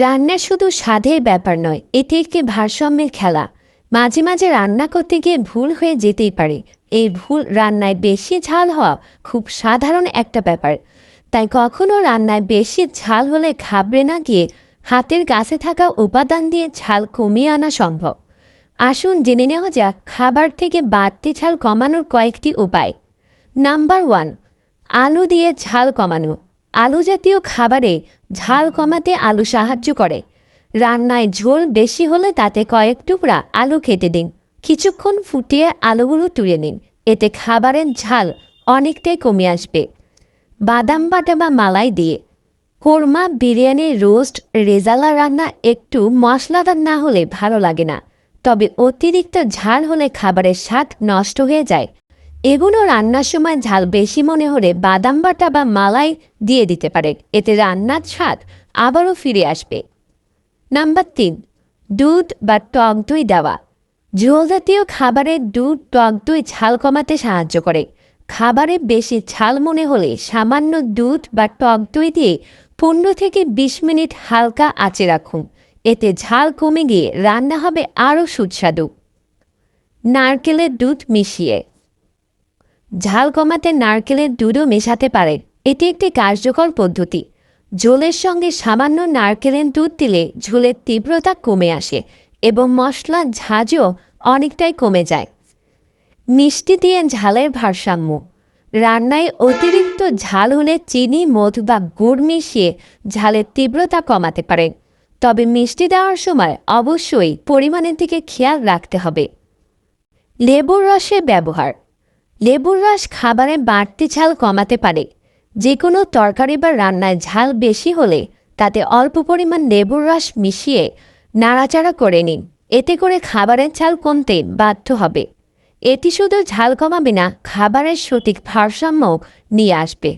রান্না শুধু স্বাদের ব্যাপার নয়, এটি একটি ভারসাম্যের খেলা। মাঝে মাঝে রান্না করতে গিয়ে ভুল হয়ে যেতেই পারে। এই ভুল রান্নায় বেশি ঝাল হওয়া খুব সাধারণ একটা ব্যাপার। তাই কখনো রান্নায় বেশি ঝাল হলে ঘাবড়ে না গিয়ে হাতের কাছে থাকা উপাদান দিয়ে ঝাল কমিয়ে আনা সম্ভব। আসুন জেনে নেওয়া যাক খাবার থেকে বাড়তি ঝাল কমানোর কয়েকটি উপায়। নাম্বার ওয়ান, আলু দিয়ে ঝাল কমানো। আলু জাতীয় খাবারে ঝাল কমাতে আলু সাহায্য করে। রান্নায় ঝোল বেশি হলে তাতে কয়েক টুকরা আলু খেতে দিন। কিছুক্ষণ ফুটিয়ে আলুগুলো তুলে নিন। এতে খাবারের ঝাল অনেকটাই কমে আসবে। বাদাম বাটা বা মালাই দিয়ে। কোরমা, বিরিয়ানি, রোস্ট, রেজালা রান্না একটু মশলাদার না হলে ভালো লাগে না। তবে অতিরিক্ত ঝাল হলে খাবারের স্বাদ নষ্ট হয়ে যায়। এগুলো রান্নার সময় ঝাল বেশি মনে হলে বাদাম বাটা বা মালাই দিয়ে দিতে পারেন এতে রান্নার স্বাদ আবারও ফিরে আসবে। নাম্বার তিন, দুধ বা টক দই দেওয়া। ঝোল জাতীয় খাবারের দুধ, টক দই ঝাল কমাতে সাহায্য করে। খাবারে বেশি ঝাল মনে হলে সামান্য দুধ বা টক দই দিয়ে পনেরো থেকে বিশ মিনিট হালকা আঁচে রাখুন। এতে ঝাল কমে গিয়ে রান্না হবে আরও সুস্বাদু। নারকেলের দুধ মিশিয়ে। ঝাল কমাতে নারকেলের দুধও মেশাতে পারেন এটি একটি কার্যকর পদ্ধতি। ঝোলের সঙ্গে সামান্য নারকেলের দুধ দিলে ঝোলের তীব্রতা কমে আসে এবং মশলার ঝাঁজও অনেকটাই কমে যায়। মিষ্টি দিয়ে ঝালের ভারসাম্য। রান্নায় অতিরিক্ত ঝাল হলে চিনি, মধু বা গুড় মিশিয়ে ঝালের তীব্রতা কমাতে পারে। তবে মিষ্টি দেওয়ার সময় অবশ্যই পরিমাণের দিকে খেয়াল রাখতে হবে। লেবুর রসের ব্যবহার। লেবুর রস খাবারে বাড়তি ঝাল কমাতে পারে। যে কোনো তরকারি বা রান্নায় ঝাল বেশি হলে তাতে অল্প পরিমাণ লেবুর রস মিশিয়ে নাড়াচাড়া করে নিন। এতে করে খাবারের ঝাল কমতে বাধ্য হবে। এটি শুধু ঝাল কমাবে না, খাবারের সঠিক ভারসাম্য নিয়ে আসবে।